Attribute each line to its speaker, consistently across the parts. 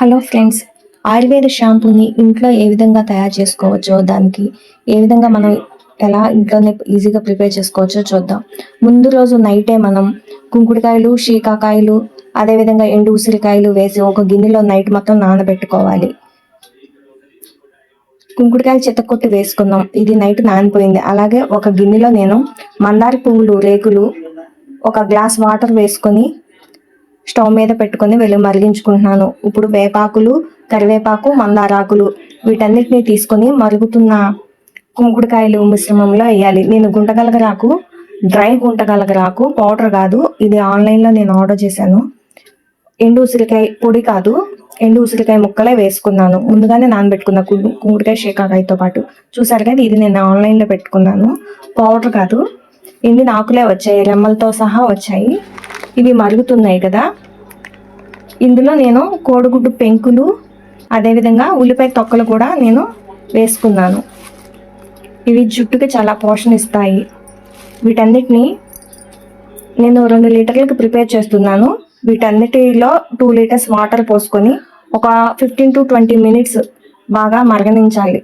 Speaker 1: Hello friends Ayurveda షాంపూని ఇంట్లో ఏ విధంగా తయారు చేసుకోవచ్చో దానికి ఏ విధంగా మనం ఎలా ఇంట్లోనే ఈజీగా ప్రిపేర్ చేసుకోవచ్చో చూద్దాం. ముందు రోజు నైటే మనం కుంకుడుకాయలు శీకాకాయలు అదేవిధంగా ఎండు ఉసిరికాయలు వేసి ఒక గిన్నెలో నైట్ మొత్తం నానబెట్టుకోవాలి. కుంకుడుకాయలు చిత్తకొట్టి వేసుకుందాం. ఇది నైట్ నానిపోయింది. అలాగే ఒక గిన్నెలో నేను మందార పువ్వులు రేకులు ఒక గ్లాస్ వాటర్ వేసుకొని స్టవ్ మీద పెట్టుకొని వెళ్ళి మరిగించుకుంటున్నాను. ఇప్పుడు వేపాకులు కరివేపాకు మందారాకులు వీటన్నిటిని తీసుకొని మరుగుతున్న కుంకుడుకాయలు మిశ్రమంలో వేయాలి. నేను గుంటగలగరాకు డ్రై గుంటగలగరాకు పౌడర్ కాదు ఇది ఆన్లైన్లో నేను ఆర్డర్ చేశాను. ఎండు ఉసిరికాయ పొడి కాదు ఎండు ఉసిరికాయ ముక్కలే వేసుకున్నాను. ముందుగానే నానబెట్టుకున్న కుంకుడుకాయ షేకాకాయతో పాటు. చూసారు కదా ఇది నేను ఆన్లైన్లో పెట్టుకున్నాను. పౌడర్ కాదు ఎండిన ఆకులే వచ్చాయి రెమ్మలతో సహా వచ్చాయి. ఇవి మరుగుతున్నాయి కదా. ఇందులో నేను కోడిగుడ్డు పెంకులు అదేవిధంగా ఉల్లిపాయ తొక్కలు కూడా నేను వేసుకున్నాను. ఇవి జుట్టుకి చాలా పోషణ ఇస్తాయి. వీటన్నిటిని నేను రెండు లీటర్లకు ప్రిపేర్ చేస్తున్నాను. వీటన్నిటిలో టూ లీటర్స్ వాటర్ పోసుకొని ఒక ఫిఫ్టీన్ టు ట్వంటీ మినిట్స్ బాగా మరగనించాలి.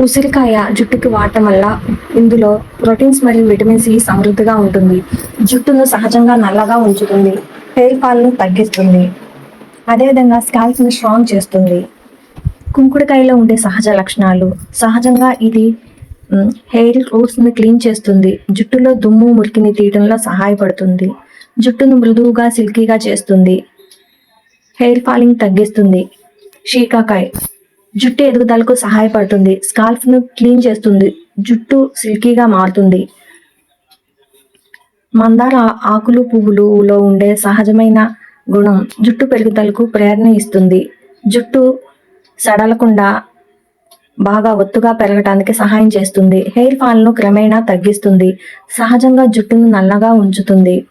Speaker 1: ఉసిరికాయ జుట్టుకి వాడటం వల్ల ఇందులో ప్రోటీన్స్ మరియు విటమిన్ సి సమృద్ధిగా ఉంటుంది. జుట్టును సహజంగా నల్లగా ఉంచుతుంది. హెయిర్ ఫాల్ను తగ్గిస్తుంది. అదేవిధంగా స్కాల్ప్ని స్ట్రాంగ్ చేస్తుంది. కుంకుడుకాయలో ఉండే సహజ లక్షణాలు. సహజంగా ఇది హెయిర్ రూట్స్ని క్లీన్ చేస్తుంది. జుట్టులో దుమ్ము మురికిని తీయడంలో సహాయపడుతుంది. జుట్టును మృదువుగా సిల్కీగా చేస్తుంది. హెయిర్ ఫాలింగ్ తగ్గిస్తుంది. షీకాకాయ్. జుట్టు ఎదుగుదలకు సహాయపడుతుంది. స్కాల్ఫ్ను క్లీన్ చేస్తుంది. జుట్టు సిల్కీగా మారుతుంది. మందార ఆకులు పువ్వులులో ఉండే సహజమైన గుణం జుట్టు పెరుగుదలకు ప్రేరణ ఇస్తుంది. జుట్టు సడలకుండా బాగా ఒత్తుగా పెరగటానికి సహాయం చేస్తుంది. హెయిర్ ఫాల్ను క్రమేణా తగ్గిస్తుంది. సహజంగా జుట్టును నల్లగా ఉంచుతుంది.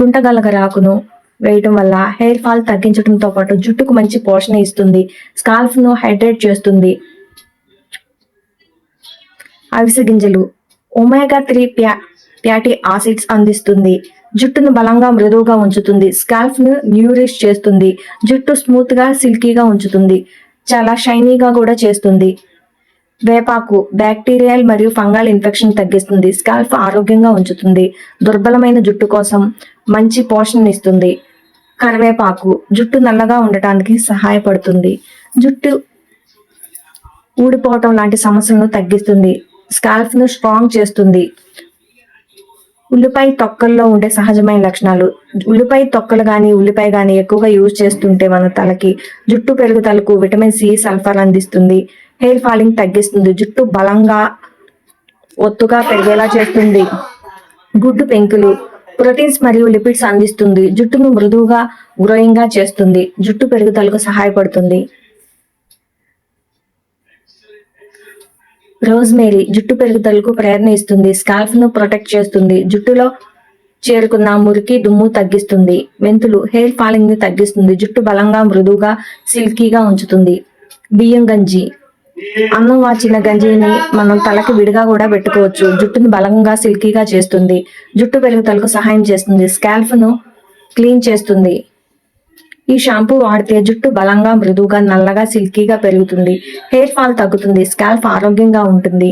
Speaker 1: గుంటగలగరాకును వేయటం వల్ల హెయిర్ ఫాల్ తగ్గించడంతో పాటు జుట్టుకు మంచి పోషణ ఇస్తుంది. స్కాల్ఫ్ను హైడ్రేట్ చేస్తుంది. అవిసె గింజలు ఒమేగా త్రీ ప్యా ప్యాటీ ఆసిడ్స్ అందిస్తుంది. జుట్టును బలంగా మృదువుగా ఉంచుతుంది. స్కాల్ఫ్ను న్యూరిష్ చేస్తుంది. జుట్టు స్మూత్గా సిల్కీగా ఉంచుతుంది. చాలా షైనీగా కూడా చేస్తుంది. వేపాకు బ్యాక్టీరియల్ మరియు ఫంగల్ ఇన్ఫెక్షన్ తగ్గిస్తుంది. స్కాల్ఫ్ ఆరోగ్యంగా ఉంచుతుంది. దుర్బలమైన జుట్టు కోసం మంచి పోషణ ఇస్తుంది. కరివేపాకు జుట్టు నల్లగా ఉండటానికి సహాయపడుతుంది. జుట్టు ఊడిపోవటం లాంటి సమస్యలను తగ్గిస్తుంది. స్కాల్ఫ్ను స్ట్రాంగ్ చేస్తుంది. ఉల్లిపాయ తొక్కల్లో ఉండే సహజమైన లక్షణాలు. ఉల్లిపాయ తొక్కలు కానీ ఉల్లిపాయ కానీ ఎక్కువగా యూజ్ చేస్తుంటే మన తలకి జుట్టు పెరుగుదలకు విటమిన్ సి సల్ఫర్ అందిస్తుంది. హెయిర్ ఫాలింగ్ తగ్గిస్తుంది. జుట్టు బలంగా ఒత్తుగా పెరిగేలా చేస్తుంది. గుడ్డు పెంకులు ప్రోటీన్స్ మరియు లిపిడ్స్ అందిస్తుంది. జుట్టును మృదువుగా గ్రోయింగ్గా చేస్తుంది. జుట్టు పెరుగుదలకు సహాయపడుతుంది. రోజ్మేరీ జుట్టు పెరుగుదలకు ప్రేరణ ఇస్తుంది. స్కాల్ఫ్ను ప్రొటెక్ట్ చేస్తుంది. జుట్టులో చేరుకున్న మురికి దుమ్ము తగ్గిస్తుంది. మెంతులు హెయిర్ ఫాలింగ్ని తగ్గిస్తుంది. జుట్టు బలంగా మృదువుగా సిల్కీగా ఉంచుతుంది. బియ్యం గంజి అన్నం వాచిన గంజిని మనం తలకి విడిగా కూడా పెట్టుకోవచ్చు. జుట్టును బలంగా సిల్కీగా చేస్తుంది. జుట్టు పెరుగుదలకు సహాయం చేస్తుంది. స్కాల్ఫ్ను క్లీన్ చేస్తుంది. ఈ షాంపూ వాడితే జుట్టు బలంగా మృదువుగా నల్లగా సిల్కీగా పెరుగుతుంది. హెయిర్ ఫాల్ తగ్గుతుంది. స్కాల్ఫ్ ఆరోగ్యంగా ఉంటుంది.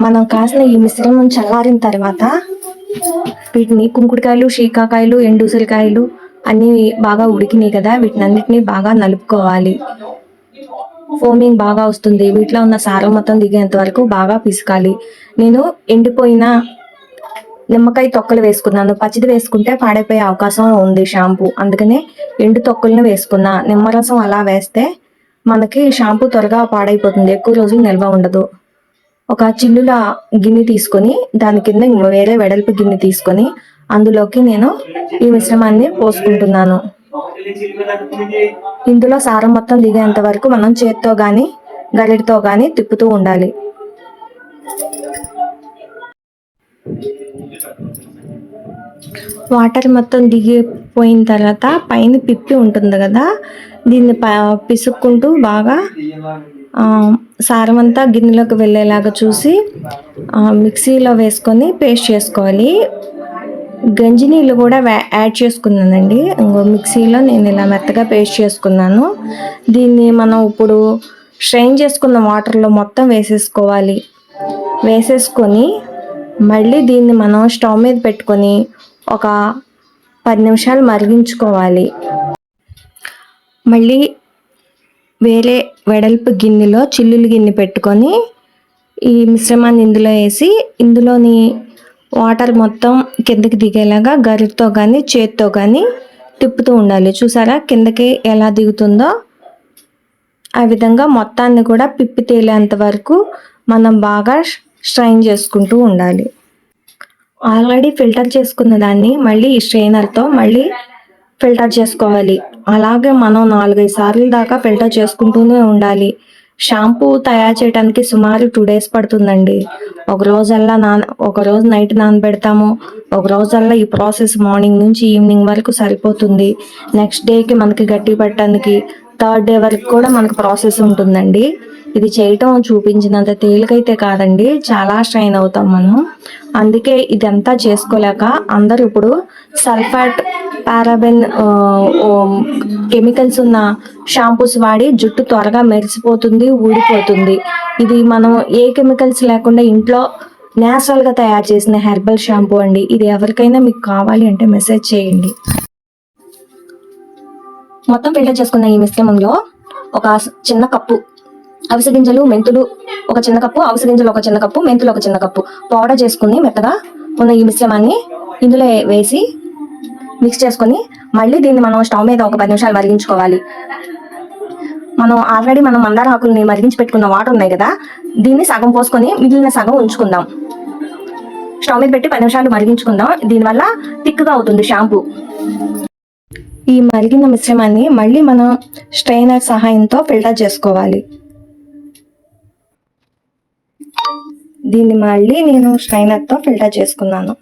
Speaker 1: మనం కాసిన ఈ మిశ్రమం చల్లారిన తర్వాత వీటిని కుంకుడుకాయలు శీకాకాయలు ఎండుసరికాయలు అన్నీ బాగా ఉడికినాయి కదా వీటిని అన్నిటిని బాగా నలుపుకోవాలి. ఫోమింగ్ బాగా వస్తుంది. వీటిలో ఉన్న సారం మొత్తం దిగేంత వరకు బాగా పిసకాలి. నేను ఎండిపోయిన నిమ్మకాయ తొక్కలు వేసుకున్నాను. పచ్చిది వేసుకుంటే పాడైపోయే అవకాశం ఉంది షాంపూ. అందుకనే ఎండు తొక్కలను వేసుకున్నా. నిమ్మరసం అలా వేస్తే మనకి షాంపూ త్వరగా పాడైపోతుంది. ఎక్కువ రోజులు నిల్వ ఉండదు. ఒక చిల్లుల గిన్నె తీసుకొని దాని కింద వేరే వెడల్పు గిన్నె తీసుకొని అందులోకి నేను ఈ మిశ్రమాన్ని పోసుకుంటున్నాను. ఇందులో సారం మొత్తం దిగేంత వరకు మనం చేత్తో గాని గరిటతో గాని తిప్పుతూ ఉండాలి. వాటర్ మొత్తం దిగిపోయిన తర్వాత పైన పిప్పి ఉంటుంది కదా దీన్ని ప- పిసుక్కుంటూ బాగా సారం అంతా గిన్నెలోకి వెళ్ళేలాగా చూసి మిక్సీలో వేసుకొని పేస్ట్ చేసుకోవాలి. గంజి నీళ్ళు కూడా యాడ్ చేసుకున్నానండి. ఇంకో మిక్సీలో నేను ఇలా మెత్తగా పేస్ట్ చేసుకున్నాను. దీన్ని మనం ఇప్పుడు స్ట్రెయిన్ చేసుకున్న వాటర్లో మొత్తం వేసేసుకోవాలి. వేసేసుకొని మళ్ళీ దీన్ని మనం స్టవ్ మీద పెట్టుకొని ఒక పది నిమిషాలు మరిగించుకోవాలి. మళ్ళీ వేరే వెడల్పు గిన్నెలో చిల్లులు గిన్నె పెట్టుకొని ఈ మిశ్రమాన్ని ఇందులో వేసి ఇందులోని వాటర్ మొత్తం కిందకి దిగేలాగా గరిటతో కానీ చేత్తో కానీ తిప్పుతూ ఉండాలి. చూసారా? కిందకి ఎలా దిగుతుందో? ఆ విధంగా మొత్తాన్ని కూడా పిప్పి తేలేంత వరకు మనం బాగా స్ట్రైన్ చేసుకుంటూ ఉండాలి. ఆల్రెడీ ఫిల్టర్ చేసుకున్న దాన్ని మళ్ళీ ఈ స్ట్రైనర్తో మళ్ళీ ఫిల్టర్ చేసుకోవాలి. అలాగే మనం నాలుగైదు సార్లు దాకా ఫిల్టర్ చేసుకుంటూనే ఉండాలి. షాంపూ తయారు చేయడానికి సుమారు టూ డేస్ పడుతుందండి. ఒక రోజల్లా నాన ఒక రోజు నైట్ నానబెడతాము. ఒక రోజల్లా ఈ ప్రాసెస్ మార్నింగ్ నుంచి ఈవినింగ్ వరకు సరిపోతుంది. నెక్స్ట్ డేకి మనకి గట్టి పెట్టడానికి థర్డ్ డే వరకు కూడా మనకు ప్రాసెస్ ఉంటుందండి. ఇది చేయటం చూపించినంత తేలికైతే కాదండి. చాలా స్ట్రైన్ అవుతాం మనం. అందుకే ఇదంతా చేసుకోలేక అందరూ ఇప్పుడు సల్ఫాట్ పారాబెన్ కెమికల్స్ ఉన్న షాంపూస్ వాడి జుట్టు త్వరగా మెరిసిపోతుంది ఊడిపోతుంది. ఇది మనం ఏ కెమికల్స్ లేకుండా ఇంట్లో న్యాచురల్గా తయారు చేసిన హెర్బల్ షాంపూ అండి. ఇది ఎవరికైనా మీకు కావాలి అంటే మెసేజ్ చేయండి. మొత్తం ఫిల్టర్ చేసుకున్న ఈ మిశ్రమంలో ఒక చిన్న కప్పు అవిసె గింజలు మెంతులు ఒక చిన్న కప్పు అవిసె గింజలు ఒక చిన్న కప్పు మెంతులు ఒక చిన్న కప్పు. పౌడర్ చేసుకుని మెత్తగా ఉన్న ఈ మిశ్రమాన్ని ఇందులో వేసి మిక్స్ చేసుకొని మళ్ళీ దీన్ని మనం స్టవ్ మీద ఒక పది నిమిషాలు మరిగించుకోవాలి. మనం ఆల్రెడీ మనం మందార ఆకుల్ని మరిగించి పెట్టుకున్న వాటర్ ఉన్నాయి కదా దీన్ని సగం పోసుకొని మిగిలిన సగం ఉంచుకుందాం. స్టవ్ మీద పెట్టి పది నిమిషాలు మరిగించుకుందాం. దీనివల్ల థిక్గా అవుతుంది షాంపూ. ఈ మరిగిన మిశ్రమాన్ని మళ్ళీ మనం స్ట్రైనర్ సహాయంతో ఫిల్టర్ చేసుకోవాలి. దీన్ని మళ్ళీ నేను స్ట్రైనర్తో ఫిల్టర్ చేసుకున్నాను.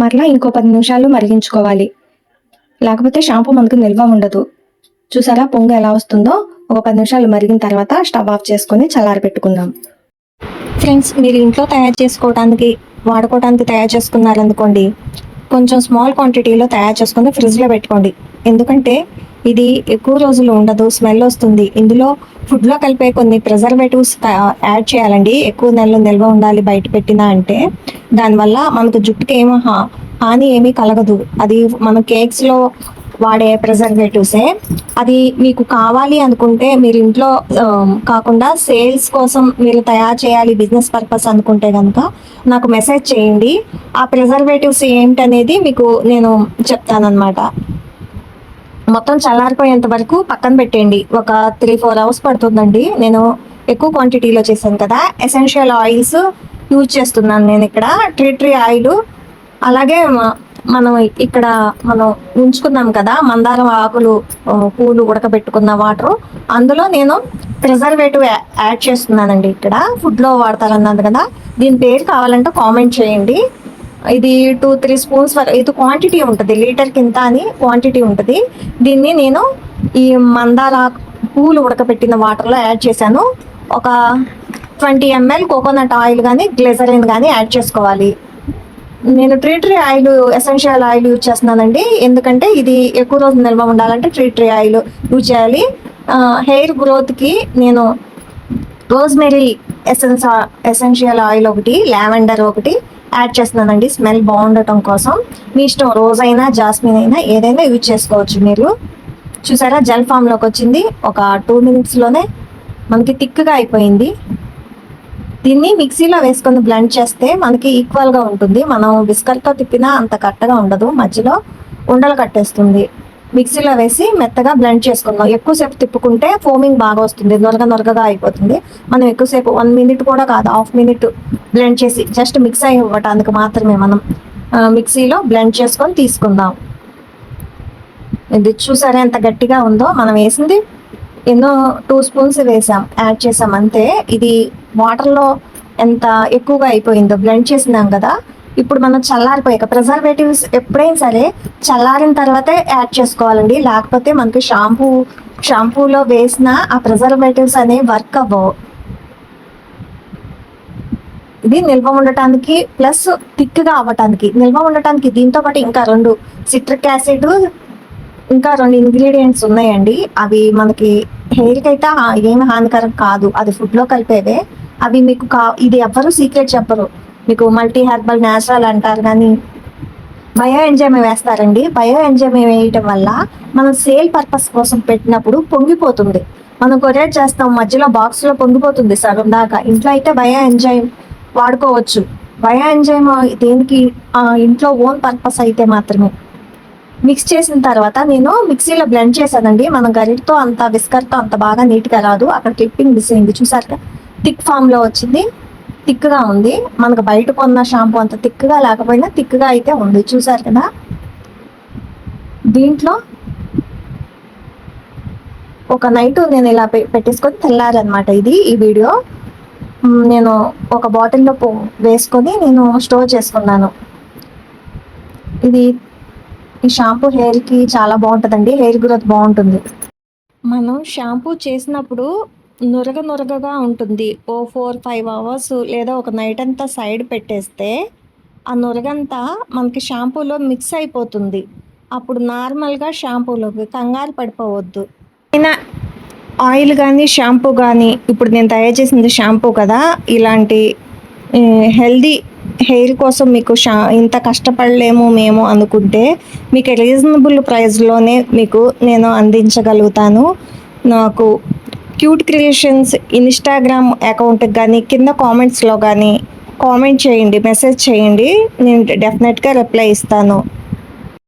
Speaker 1: మరలా ఇంకో పది నిమిషాలు మరిగించుకోవాలి. లేకపోతే షాంపూ మనకు నిల్వ ఉండదు. చూసారా పొంగు ఎలా వస్తుందో? ఒక పది నిమిషాలు మరిగిన తర్వాత స్టవ్ ఆఫ్ చేసుకొని చల్లారి పెట్టుకుందాం. ఫ్రెండ్స్ మీరు ఇంట్లో తయారు చేసుకోవడానికి వాడుకోవడానికి తయారు చేసుకున్నారనుకోండి కొంచెం స్మాల్ క్వాంటిటీలో తయారు చేసుకుని ఫ్రిడ్జ్లో పెట్టుకోండి. ఎందుకంటే ఇది ఎక్కువ రోజులు ఉండదు స్మెల్ వస్తుంది. ఇందులో ఫుడ్లో కలిపే కొన్ని ప్రిజర్వేటివ్స్ యాడ్ చేయాలండి. ఎక్కువ నెలలు నిల్వ ఉండాలి బయట పెట్టినా అంటే. దానివల్ల మనకు జుట్టుకి ఏమో హా- హాని ఏమీ కలగదు. అది మన కేక్స్లో వాడే ప్రిజర్వేటివ్సే అది మీకు కావాలి అనుకుంటే మీరు ఇంట్లో కాకుండా సేల్స్ కోసం మీరు తయారు చేయాలి బిజినెస్ పర్పస్ అనుకుంటే కనుక నాకు మెసేజ్ చేయండి. ఆ ప్రిజర్వేటివ్స్ ఏంటనేది మీకు నేను చెప్తానన్నమాట. మొత్తం చల్లారిపోయేంత వరకు పక్కన పెట్టండి ఒక త్రీ ఫోర్ అవర్స్ పడుతుందండి. నేను ఎక్కువ క్వాంటిటీలో చేశాను కదా. ఎసెన్షియల్ ఆయిల్స్ యూజ్ చేస్తున్నాను నేను ఇక్కడ. ట్రీ ట్రీ ఆయిల్ అలాగే మనం ఇక్కడ మనం ఉంచుకున్నాం కదా మందారం ఆకులు పూలు ఉడకబెట్టుకున్న వాటర్ అందులో నేను ప్రిజర్వేటివ్ యాడ్ చేస్తున్నానండి ఇక్కడ. ఫుడ్లో వాడతారన్నది కదా. దీని పేరు కావాలంటే కామెంట్ చేయండి. ఇది టూ త్రీ స్పూన్స్ వరకు. ఇది క్వాంటిటీ ఉంటుంది. లీటర్ కింద అని క్వాంటిటీ ఉంటుంది. దీన్ని నేను ఈ మందార పూలు ఉడకబెట్టిన వాటర్లో యాడ్ చేశాను. ఒక ట్వంటీ ఎంఎల్ కోకోనట్ ఆయిల్ కానీ గ్లెజరిన్ కానీ యాడ్ చేసుకోవాలి. నేను tree tree oil essential oil use చేస్తున్నానండి. ఎందుకంటే ఇది ఎక్కువ రోజులు నిల్వ ఉండాలంటే ట్రీ ట్రీ ఆయిల్ యూజ్ చేయాలి హెయిర్ గ్రోత్కి నేను రోజ్మెరీ ఎసెన్స్ ఎసెన్షియల్ ఆయిల్ ఒకటి లావెండర్ ఒకటి యాడ్ చేస్తున్నానండి. స్మెల్ బాగుండటం కోసం. మీ ఇష్టం రోజ్ అయినా జాస్మిన్ అయినా ఏదైనా యూజ్ చేసుకోవచ్చు మీరు. చూసారా? జెల్ ఫామ్లోకి వచ్చింది. ఒక టూ మినిట్స్లోనే మనకి థిక్గా అయిపోయింది. దీన్ని మిక్సీలో వేసుకొని బ్లెండ్ చేస్తే మనకి ఈక్వల్గా ఉంటుంది. మనం బిస్కట్తో తిప్పినా అంత కట్టగా ఉండదు. మధ్యలో ఉండలు కట్టేస్తుంది. మిక్సీలో వేసి మెత్తగా బ్లెండ్ చేసుకుందాం. ఎక్కువసేపు తిప్పుకుంటే ఫోమింగ్ బాగా వస్తుంది. నొరగ నొరగగా అయిపోతుంది. మనం ఎక్కువసేపు వన్ మినిట్ కూడా కాదు హాఫ్ మినిట్ బ్లెండ్ చేసి జస్ట్ మిక్స్ అయి ఇవ్వటానికి మాత్రమే మనం మిక్సీలో బ్లెండ్ చేసుకొని తీసుకుందాం. ఇది చూసారా ఎంత గట్టిగా ఉందో? మనం వేసింది ఎన్నో టూ స్పూన్స్ వేసాం. యాడ్ చేసాం అంతే. ఇది వాటర్లో ఎంత ఎక్కువగా అయిపోయిందో బ్లెండ్ చేసినాం కదా ఇప్పుడు మనం చల్లారిపోయాక ప్రిజర్వేటివ్స్ ఎప్పుడైనా సరే చల్లారిన తర్వాతే యాడ్ చేసుకోవాలండి. లేకపోతే మనకి షాంపూ షాంపూలో వేసిన ఆ ప్రిజర్వేటివ్స్ అనేవి వర్క్ అవ్వవు. ఇది నిల్వ ఉండటానికి ప్లస్ థిక్గా అవ్వటానికి. నిల్వ ఉండటానికి దీంతో పాటు ఇంకా రెండు సిట్రిక్ యాసిడ్ ఇంకా రెండు ఇంగ్రీడియంట్స్ ఉన్నాయండి. అవి మనకి హెయిర్కి అయితే ఏమి హానికరం కాదు. అది ఫుడ్లో కలిపేవే. అవి మీకు కా ఇది ఎవ్వరు సీక్రెట్ చెప్పరు. మీకు మల్టీ హెర్బల్ న్యాచురల్ అంటారు కానీ బయో ఎంజైమ్ వేస్తారండి. బయో ఎంజైమ్ వేయటం వల్ల మనం సేల్ పర్పస్ కోసం పెట్టినప్పుడు పొంగిపోతుంది. మనం కొరియర్ చేస్తాం. మధ్యలో బాక్స్లో పొంగిపోతుంది సగం దాకా. ఇంట్లో అయితే బయో ఎంజైమ్ వాడుకోవచ్చు. బయో ఎంజైమ్ దేనికి? ఇంట్లో ఓన్ పర్పస్ అయితే మాత్రమే. మిక్స్ చేసిన తర్వాత నేను మిక్సీలో బ్లెండ్ చేశానండి. మనం గరిటతో అంత విస్కర్తో అంత బాగా నీట్గా రాదు. అక్కడ క్లిప్పింగ్ మిస్ అయింది. చూసారు థిక్ ఫామ్లో వచ్చింది. థిక్గా ఉంది. మనకు బయట కొన్న షాంపూ అంత థిక్గా లేకపోయినా థిక్గా అయితే ఉంది. చూసారు కదా? దీంట్లో ఒక నైట్ నేను ఇలా పె- పెట్టేసుకొని తెల్లారనమాట ఇది ఈ వీడియో. నేను ఒక బాటిల్లో పో వేసుకొని నేను స్టోర్ చేసుకున్నాను. ఇది ఈ షాంపూ హెయిర్కి చాలా బాగుంటుందండి. హెయిర్ గ్రోత్ బాగుంటుంది. మనం షాంపూ చేసినప్పుడు నురగ నురగగా ఉంటుంది. ఓ ఫోర్ ఫైవ్ అవర్స్ లేదా ఒక నైట్ అంతా సైడ్ పెట్టేస్తే ఆ నురగంతా మనకి షాంపూలో మిక్స్ అయిపోతుంది. అప్పుడు నార్మల్గా షాంపూలోకి కంగారు పడిపోవద్దు. అయినా ఆయిల్ కానీ షాంపూ కానీ ఇప్పుడు నేను తయారు చేసింది షాంపూ కదా ఇలాంటి హెల్దీ హెయిర్ కోసం మీకు షా ఇంత కష్టపడలేము మేము అనుకుంటే మీకు రీజనబుల్ ప్రైస్లోనే మీకు నేను అందించగలుగుతాను. నాకు క్యూట్ క్రియేషన్స్ ఇన్స్టాగ్రామ్ అకౌంట్కి కానీ కింద కామెంట్స్లో కానీ కామెంట్ చేయండి మెసేజ్ చేయండి. నేను డెఫినెట్గా రిప్లై ఇస్తాను.